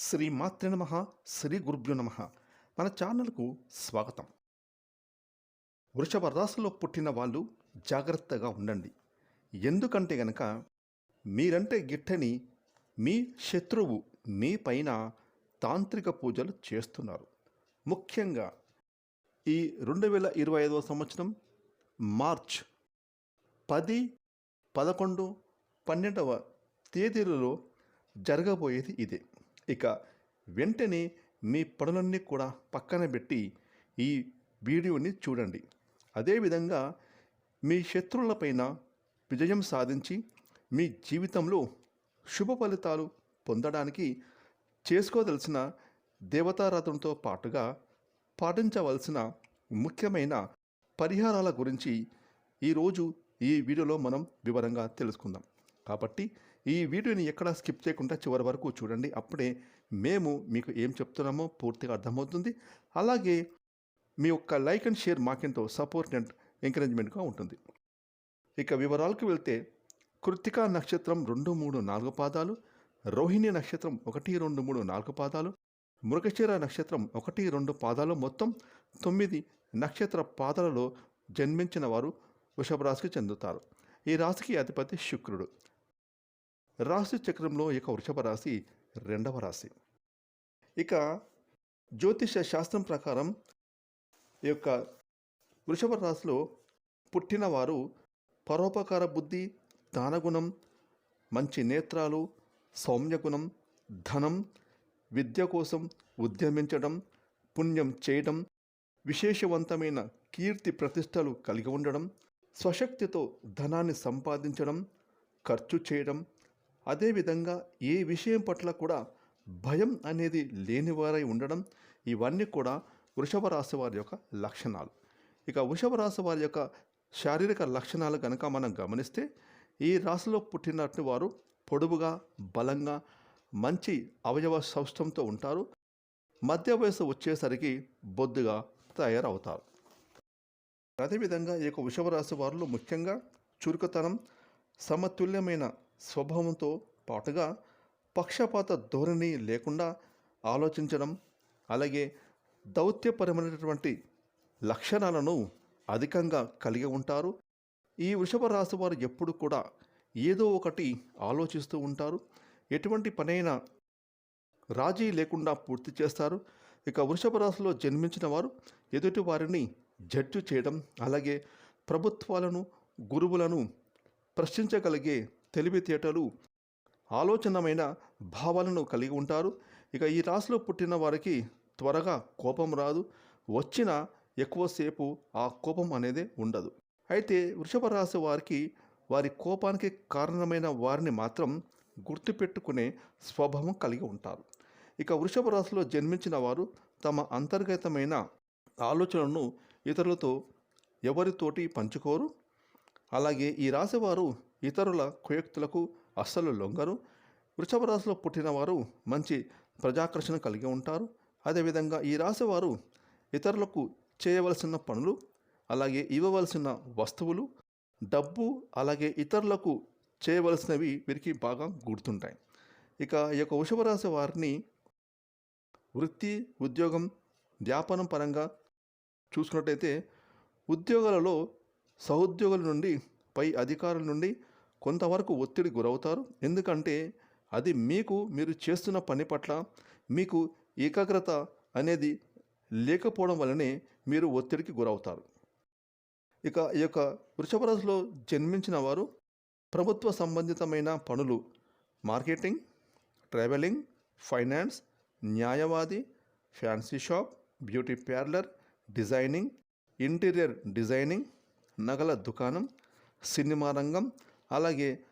శ్రీ మాతృ నమ శ్రీ గురుభ్యో నమ. మన ఛానల్కు స్వాగతం. వృషభ రాశిలో పుట్టిన వాళ్ళు జాగ్రత్తగా ఉండండి. ఎందుకంటే గనక మీరంటే గిట్టని మీ శత్రువు మీ పైన తాంత్రిక పూజలు చేస్తున్నారు. ముఖ్యంగా ఈ రెండు వేల ఇరవై ఐదవ సంవత్సరం మార్చ్ పది పదకొండు పన్నెండవ తేదీలలో జరగబోయేది ఇదే. ఇక వెంటనే మీ పనులన్నీ కూడా పక్కన పెట్టి ఈ వీడియోని చూడండి. అదేవిధంగా మీ శత్రువులపైన విజయం సాధించి మీ జీవితంలో శుభ ఫలితాలు పొందడానికి చేసుకోదలసిన దేవతారాధనతో పాటుగా పాటించవలసిన ముఖ్యమైన పరిహారాల గురించి ఈరోజు ఈ వీడియోలో మనం వివరంగా తెలుసుకుందాం. కాబట్టి ఈ వీడియోని ఎక్కడా స్కిప్ చేయకుండా చివరి వరకు చూడండి. అప్పుడే మేము మీకు ఏం చెప్తున్నామో పూర్తిగా అర్థమవుతుంది. అలాగే మీ యొక్క లైక్ అండ్ షేర్ మాకెంతో సపోర్ట్ అండ్ ఎంకరేజ్మెంట్గా ఉంటుంది. ఇక వివరాలకు వెళ్తే కృత్తికా నక్షత్రం రెండు మూడు నాలుగు పాదాలు రోహిణి నక్షత్రం ఒకటి రెండు మూడు నాలుగు పాదాలు మృగశిర నక్షత్రం ఒకటి రెండు పాదాలు మొత్తం తొమ్మిది నక్షత్ర పాదాలలో జన్మించిన వారు వృషభ రాశికి చెందుతారు. ఈ రాశికి అధిపతి శుక్రుడు. రాశి చక్రంలో ఇక వృషభ రాశి రెండవ రాశి. ఇక జ్యోతిష శాస్త్రం ప్రకారం ఈ యొక్క వృషభ రాశిలో పుట్టినవారు పరోపకార బుద్ధి దానగుణం మంచి నేత్రాలు సౌమ్యగుణం ధనం విద్య కోసం ఉద్యమించడం పుణ్యం చేయడం విశేషవంతమైన కీర్తి ప్రతిష్టలు కలిగి ఉండడం స్వశక్తితో ధనాన్ని సంపాదించడం ఖర్చు చేయడం అదేవిధంగా ఏ విషయం పట్ల కూడా భయం అనేది లేనివారై ఉండడం ఇవన్నీ కూడా వృషభ రాశి వారి యొక్క లక్షణాలు. ఇక వృషభ రాశి వారి యొక్క శారీరక లక్షణాలు కనుక మనం గమనిస్తే ఈ రాశిలో పుట్టినట్టు వారు పొడువుగా బలంగా మంచి అవయవ సౌష్టంతో ఉంటారు. మధ్య వయసు వచ్చేసరికి బొద్దుగా తయారవుతారు. అదేవిధంగా ఈ యొక్క వృషభ రాశి వారిలో ముఖ్యంగా చురుకుతనం సమతుల్యమైన స్వభావంతో పాటుగా పక్షపాత ధోరణి లేకుండా ఆలోచించడం అలాగే దౌత్యపరమైనటువంటి లక్షణాలను అధికంగా కలిగి ఉంటారు. ఈ వృషభ రాశి వారు ఎప్పుడు కూడా ఏదో ఒకటి ఆలోచిస్తూ ఉంటారు. ఎటువంటి పనైనా రాజీ లేకుండా పూర్తి చేస్తారు. ఇక వృషభ రాశిలో జన్మించిన వారు ఎదుటి వారిని జడ్జు చేయడం అలాగే ప్రభుత్వాలను గురువులను ప్రశ్నించగలిగే తెలివితేటలు ఆలోచనమైన భావాలను కలిగి ఉంటారు. ఇక ఈ రాశిలో పుట్టిన వారికి త్వరగా కోపం రాదు. వచ్చిన ఎక్కువసేపు ఆ కోపం అనేది ఉండదు. అయితే వృషభ రాశి వారికి వారి కోపానికి కారణమైన వారిని మాత్రం గుర్తుపెట్టుకునే స్వభావం కలిగి ఉంటారు. ఇక వృషభ రాశిలో జన్మించిన వారు తమ అంతర్గతమైన ఆలోచనలను ఇతరులతో ఎవరితోటి పంచుకోరు. అలాగే ఈ రాశివారు ఇతరుల కుయుక్తులకు అస్సలు లొంగరు. వృషభ రాశిలో పుట్టిన వారు మంచి ప్రజాకర్షణ కలిగి ఉంటారు. అదేవిధంగా ఈ రాశివారు ఇతరులకు చేయవలసిన పనులు అలాగే ఇవ్వవలసిన వస్తువులు డబ్బు అలాగే ఇతరులకు చేయవలసినవి వీరికి బాగా గుర్తుంటాయి. ఇక ఈ యొక్క వృషభ రాశి వారిని వృత్తి ఉద్యోగం వ్యాపారం పరంగా చూసుకున్నట్టయితే ఉద్యోగాలలో సహోద్యోగుల నుండి పై అధికారుల నుండి కొంతవరకు ఒత్తిడి గురవుతారు. ఎందుకంటే అది మీకు మీరు చేస్తున్న పని పట్ల మీకు ఏకాగ్రత అనేది లేకపోవడం వల్లనే మీరు ఒత్తిడికి గురవుతారు. ఇక ఈ యొక్క వృషభ రాశిలో జన్మించిన వారు ప్రభుత్వ సంబంధితమైన పనులు మార్కెటింగ్ ట్రావెలింగ్ ఫైనాన్స్ న్యాయవాది fancy shop beauty parlour designing interior designing నగల దుకాణం సినిమా రంగం అలాగే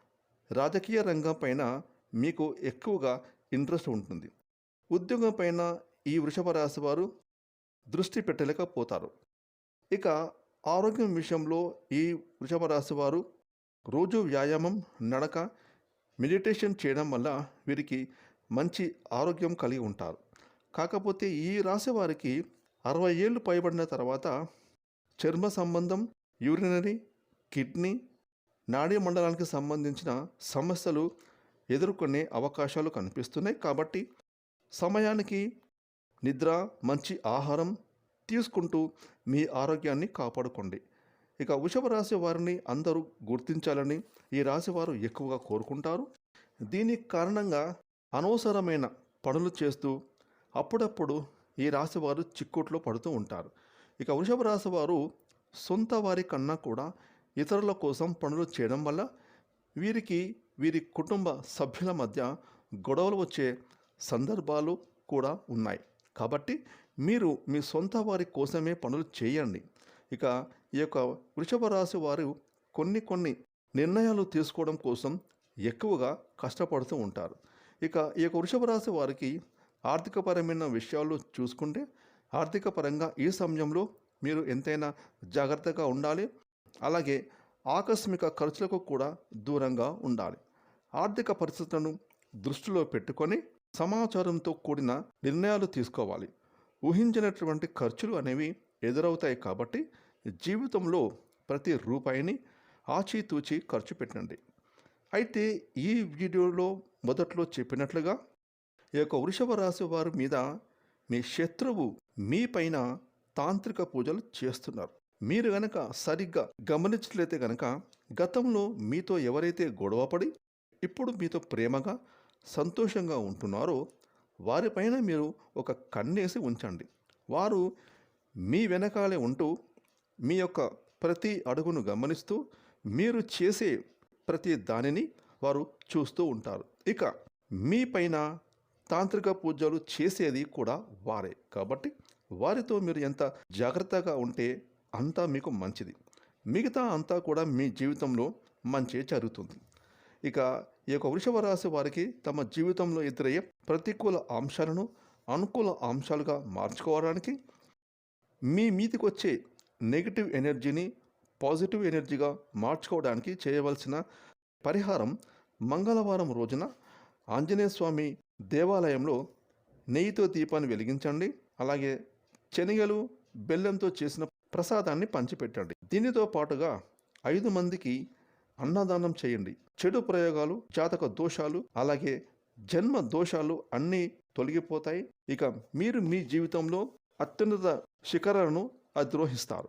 రాజకీయ రంగం పైన మీకు ఎక్కువగా ఇంట్రెస్ట్ ఉంటుంది. ఉద్యోగం పైన ఈ వృషభ రాశి వారు దృష్టి పెట్టలేకపోతారు. ఇక ఆరోగ్యం విషయంలో ఈ వృషభ రాశి వారు రోజు వ్యాయామం నడక మెడిటేషన్ చేయడం వల్ల వీరికి మంచి ఆరోగ్యం కలిగి ఉంటారు. కాకపోతే ఈ రాశి వారికి అరవై ఏళ్ళు పైబడిన తర్వాత చర్మ సంబంధం యూరినరీ కిడ్నీ నాడీ మండలానికి సంబంధించిన సమస్యలు ఎదుర్కొనే అవకాశాలు కనిపిస్తున్నాయి కాబట్టి సమయానికి నిద్ర మంచి ఆహారం తీసుకుంటూ మీ ఆరోగ్యాన్ని కాపాడుకోండి. ఇక వృషభ రాశి వారిని అందరూ గుర్తించాలని ఈ రాశి వారు ఎక్కువగా కోరుకుంటారు. దీనికి కారణంగా అనవసరమైన పనులు చేస్తూ అప్పుడప్పుడు ఈ రాశి వారు చిక్కుట్లో పడుతూ ఉంటారు. ఇక వృషభ రాశి వారు సొంత వారి కన్నా కూడా ఇతరుల కోసం పనులు చేయడం వల్ల వీరికి వీరి కుటుంబ సభ్యుల మధ్య గొడవలు వచ్చే సందర్భాలు కూడా ఉన్నాయి. కాబట్టి మీరు మీ సొంత వారి కోసమే పనులు చేయండి. ఇక ఈ యొక్క వృషభ రాశి వారు కొన్ని కొన్ని నిర్ణయాలు తీసుకోవడం కోసం ఎక్కువగా కష్టపడుతూ ఉంటారు. ఇక ఈ యొక్క వృషభ రాశి వారికి ఆర్థికపరమైన విషయాలు చూసుకుంటే ఆర్థిక పరంగా ఈ సమయంలో మీరు ఎంతైనా జాగ్రత్తగా ఉండాలి. అలాగే ఆకస్మిక ఖర్చులకు కూడా దూరంగా ఉండాలి. ఆర్థిక పరిస్థితులను దృష్టిలో పెట్టుకొని సమాచారంతో కూడిన నిర్ణయాలు తీసుకోవాలి. ఊహించినటువంటి ఖర్చులు అనేవి ఎదురవుతాయి కాబట్టి జీవితంలో ప్రతి రూపాయిని ఆచితూచి ఖర్చు పెట్టండి. అయితే ఈ వీడియోలో మొదట్లో చెప్పినట్లుగా ఈ యొక్క వృషభ రాశి వారి మీద మీ శత్రువు మీ పైన తాంత్రిక పూజలు చేస్తున్నారు. మీరు గనక సరిగ్గా గమనించట్లయితే గనక గతంలో మీతో ఎవరైతే గొడవపడి ఇప్పుడు మీతో ప్రేమగా సంతోషంగా ఉంటున్నారో వారిపైన మీరు ఒక కన్నేసి ఉంచండి. వారు మీ వెనకాలే ఉంటూ మీ యొక్క ప్రతి అడుగును గమనిస్తూ మీరు చేసే ప్రతి దానిని వారు చూస్తూ ఉంటారు. ఇక మీ పైన తాంత్రిక పూజలు చేసేది కూడా వారే. కాబట్టి వారితో మీరు ఎంత జాగ్రత్తగా ఉంటే అంతా మీకు మంచిది. మిగతా అంతా కూడా మీ జీవితంలో మంచి జరుగుతుంది. ఇక ఈ యొక్క వృషభ రాశి వారికి తమ జీవితంలో ఎదురయ్యే ప్రతికూల అంశాలను అనుకూల అంశాలుగా మార్చుకోవడానికి మీ మీదికి వచ్చే నెగిటివ్ ఎనర్జీని పాజిటివ్ ఎనర్జీగా మార్చుకోవడానికి చేయవలసిన పరిహారం మంగళవారం రోజున ఆంజనేయ స్వామి దేవాలయంలో నెయ్యితో దీపాన్ని వెలిగించండి. అలాగే శనగలు బెల్లంతో చేసిన ప్రసాదాన్ని పంచిపెట్టండి. దీనితో పాటుగా ఐదు మందికి అన్నదానం చేయండి. చెడు ప్రయోగాలు జాతక దోషాలు అలాగే జన్మ దోషాలు అన్నీ తొలగిపోతాయి. ఇక మీరు మీ జీవితంలో అత్యున్నత శిఖరాలను అధిరోహిస్తారు.